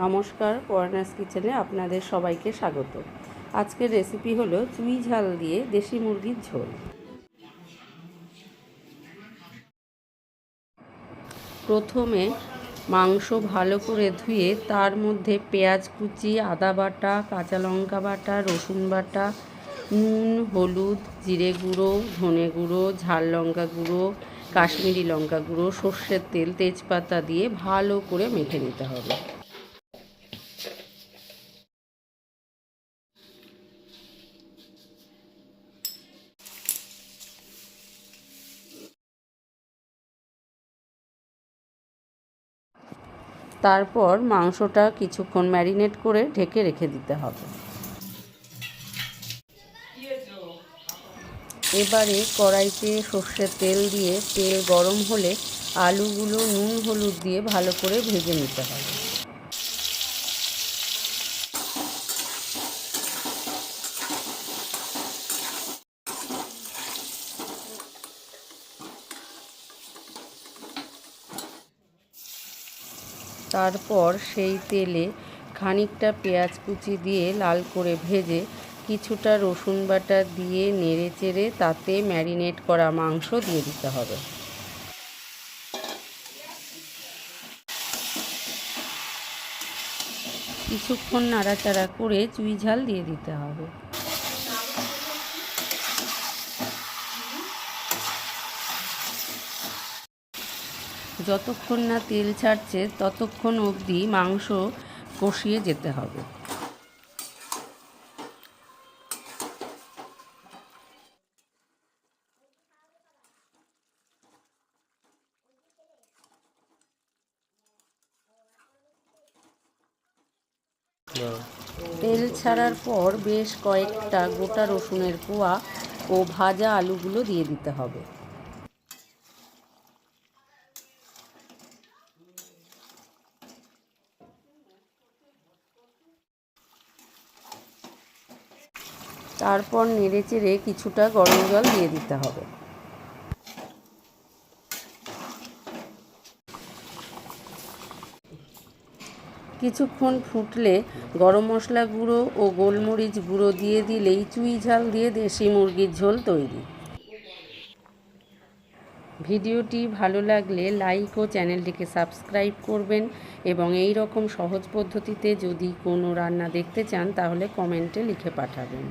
নমস্কার পরানাস কিচেনে আপনাদের সবাইকে স্বাগত। আজকের রেসিপি হলো চুই ঝাল দিয়ে দেশি মুরগির ঝোল। প্রথমে মাংস ভালো করে ধুয়ে তার মধ্যে পেঁয়াজ কুচি, আদা বাটা, কাঁচা লঙ্কা বাটা, রসুন বাটা, নুন, হলুদ, জিরে গুঁড়ো, ধনে গুঁড়ো, ঝাল লঙ্কা গুঁড়ো, কাশ্মীরি লঙ্কা গুঁড়ো, সর্ষের তেল, তেজপাতা দিয়ে ভালো করে মেখে নিতে হবে। তারপর মাংসটা কিছুক্ষণ ম্যারিনেট করে ঢেকে রেখে দিতে হবে। এবারে কড়াইতে সর্ষের তেল দিয়ে তেল গরম হলে আলুগুলো নুন হলুদ দিয়ে ভালো করে ভেজে নিতে হবে। তারপর সেই তেলে খানিকটা পেঁয়াজ কুচি দিয়ে লাল করে ভেজে কিছুটা রসুন বাটা দিয়ে নেড়ে চেড়ে তাতে ম্যারিনেট করা মাংস দিয়ে দিতে হবে। কিছুক্ষণ নাড়াচাড়া করে চুই ঝাল দিয়ে দিতে হবে। যতক্ষণ না তেল ছাড়ছে, ততক্ষণ অবধি মাংস কষিয়ে যেতে হবে। তেল ছাড়ার পর বেশ কয়েকটা গোটা রসুনের কোয়া ও ভাজা আলুগুলো দিয়ে দিতে হবে। তারপর নেড়ে চেড়ে কিছুটা গরম জল দিয়ে দিতে হবে। কিছুক্ষণ ফুটলে গরম মশলা গুঁড়ো ও গোলমরিচ গুঁড়ো দিয়ে দিলেই চুই ঝাল দিয়ে দেশি মুরগির ঝোল তৈরি। ভিডিওটি ভালো লাগলে লাইক ও চ্যানেলটিকে সাবস্ক্রাইব করবেন এবং এই রকম সহজ পদ্ধতিতে যদি কোনো রান্না দেখতে চান তাহলে কমেন্টে লিখে পাঠাবেন।